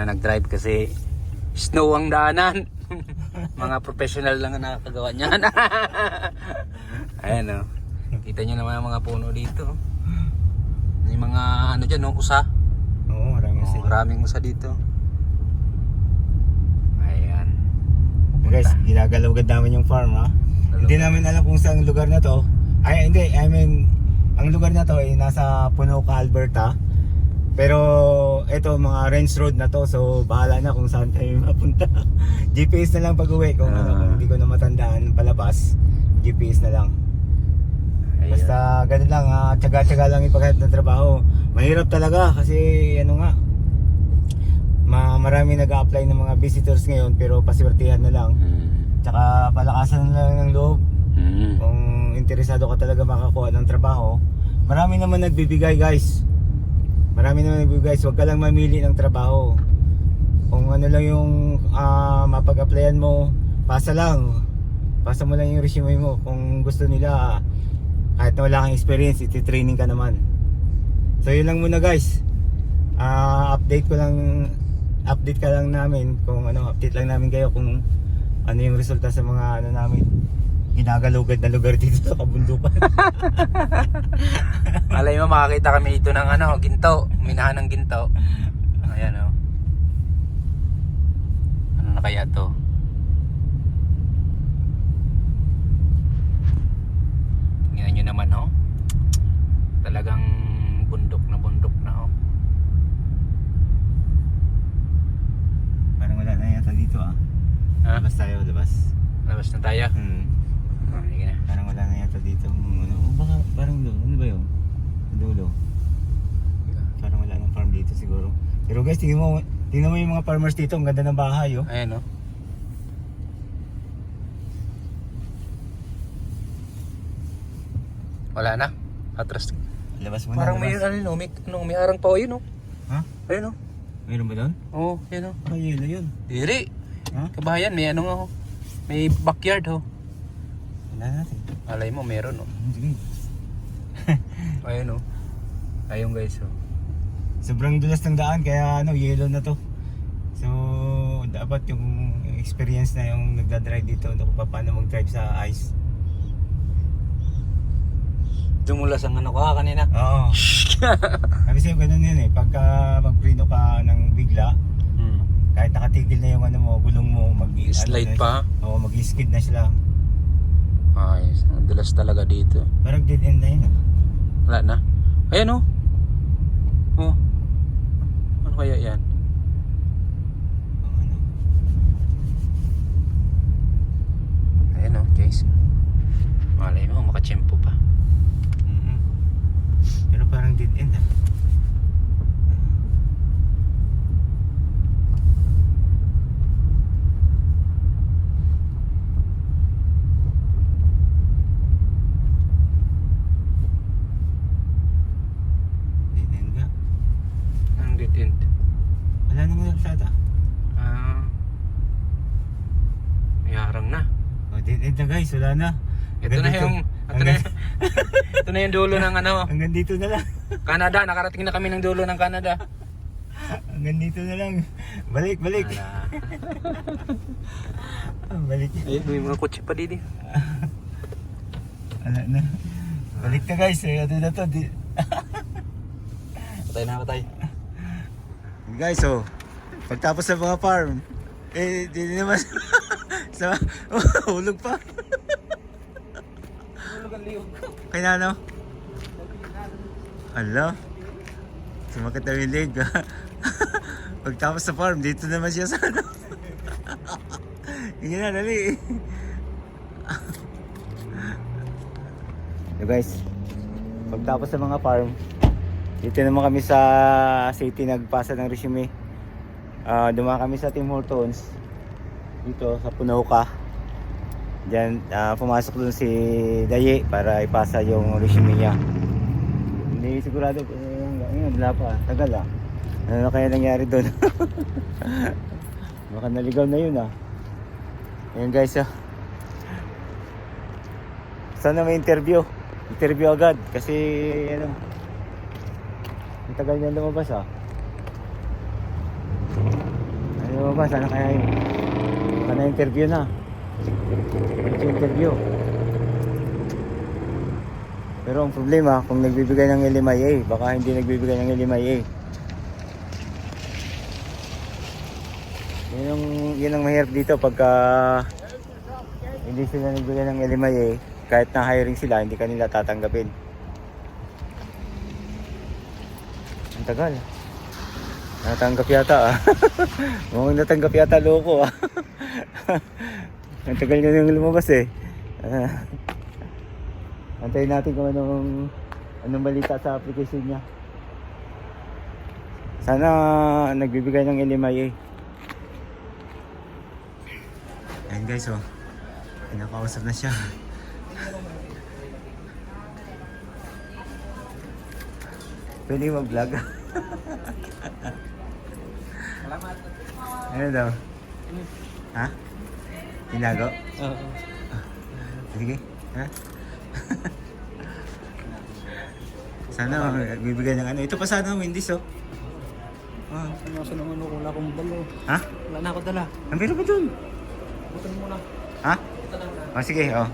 na nag-drive kasi snow ang daanan. Mga professional lang ang nakakagawa niyan. Ayan, oh. Kita nyo naman ang mga puno dito. May mga ano dyan, no? Usa. Oo, marami Oh, sila. maraming usa dito. Ayan. Guys, ginagalawgad namin yung farm ha. Hindi namin alam kung saan lugar na to. Ay, hindi. I mean, ang lugar na to ay nasa Punoka, Alberta. Pero ito mga range road na to so bahala na kung saan tayo mapunta. GPS na lang pag uwi kung ano, Ah. kung hindi ko na matandaan palabas. GPS na lang. Ayan. Basta ganun lang ha, tsaga-tsaga lang ipaghanap ng trabaho. Mahirap talaga kasi ano nga, ma marami nag-apply ng mga visitors ngayon pero paswertihan na lang. Mm. Tsaka palakasan na lang ng loob Mm. kung interesado ka talaga makakuha ng trabaho. Marami naman nagbibigay guys. Marami naman nagbibigay, so huwag ka lang mamili ng trabaho. Kung ano lang yung ah, mapag-applyan mo, pasa lang. Pasa mo lang yung resume mo. Kung gusto nila, kahit na wala kang experience, iti-training ka naman. So yun lang muna guys. Ah, update ko lang update ka lang namin kung ano, update lang namin kayo kung ano yung resulta sa mga ano namin ginagalugad na lugar dito sa kabundukan. Malay mo makakita kami ito ng ano, ginto. Minahan ng ginto. Ayan oh. Ano na kaya to? Tingnan nyo naman oh. Talagang bundok na bundok na oh. Parang wala na yata dito ah. Ha? Labas tayo, labas. Labas na tayo. Hmm. Ah, sige na. Parang wala na yata dito. Ano, oh, baka parang doon. Ano ba yun? Dulo. Parang wala nang farm dito siguro. Pero guys, tingnan mo, tingnan mo yung mga farmers dito. Ang ganda ng bahay oh. Ayan oh. Wala na. Atras. Labas mo Parang na, may labas. ano, no, may, ano, may harang pa oh, yun oh. Ha? Ayun oh. Mayroon ba doon? Oo, oh, yun oh. Ah, yelo yun. Diri. Ha? Kabahayan, may ano nga oh. May backyard oh. Wala natin. Alay mo, meron oh. Hmm, Sige. Ayun oh. Ayun guys oh. Sobrang dulas ng daan kaya ano, yellow na to. So, dapat yung experience na yung nagda-drive dito na kung paano mag-drive sa ice. Dumulas ang ano ko ha kanina. Oo. Kasi sa'yo ganun yun eh. Pagka magprino ka ng bigla, Hmm. kahit nakatigil na yung ano mo, gulong mo, mag Slide ano pa. Oo, mag-skid na sila. Ayos. Ang dulas talaga dito. Parang dead end na yun ah. Wala na. Ayan. Oh. Kaya yan? Ayan oh, guys. Malay mo, makachempo pa. Mhm. Pero parang dead end ah. Dead end nga. Ang dead end. Wala nang nagsada. Ah. May harang na. Oh, dead end na guys, wala na. Ito na yung ito na, ito na yung dulo ng ano, Hanggang dito na lang. Canada. Nakarating na kami ng dulo ng Canada. Hanggang dito na lang. Balik, balik. Ala. Ah, Balik. Ayun, may mga kotse pa dito. Wala na. Balik na guys. Eh, ano na to? Di- Patay na patay. Guys, oh. Pagtapos sa mga farm, eh, di naman Sa, hulog pa. Hulog ang liyog. Kaya na, ano? Hala. Sumakit na yung leg. Pagtapos sa farm, dito naman siya sa ano. Hindi na, dali. so guys, pagtapos sa mga farm, dito naman kami sa city nagpasa ng resume. Ah, dumaan kami sa Tim Hortons. Dito sa Punoka. Diyan, ah, pumasok dun si Daye para ipasa yung resume niya. Hindi sigurado kung ngayon, wala pa. Tagal ah. Ano na kaya nangyari doon? Baka naligaw na yun ah. Ayan guys ah. Sana may interview. Interview agad kasi ano. Ang tagal niya lumabas ah. Ano lumabas? Sana kaya yun? Baka na interview na. Medyo interview. Pero ang problema, kung nagbibigay ng LMIA, baka hindi nagbibigay ng LMIA. Yun ang, yun ang mahirap dito pagka hindi sila nagbigay ng LMIA, kahit na hiring sila, hindi kanila tatanggapin. Ang tagal. Natanggap yata ah. Mukhang natanggap yata loko ah. ang tagal niya nung lumabas eh. Ah. Antayin natin kung anong anong balita sa application niya. Sana nagbibigay ng LMIA. Ayan guys oh. Pinakausap na siya. Pwede mag-vlog. Salamat. ano daw? Ha? Tinago? Oo. Sige. Ha? sana bibigyan ng ano. Ito pa sana Wendy's oh. Ah, Ano sa naman ako? Wala akong dalo. ha? Wala na ako dala. Ang meron pa dun. Butan mo na. Ha? Oh, sige, oh.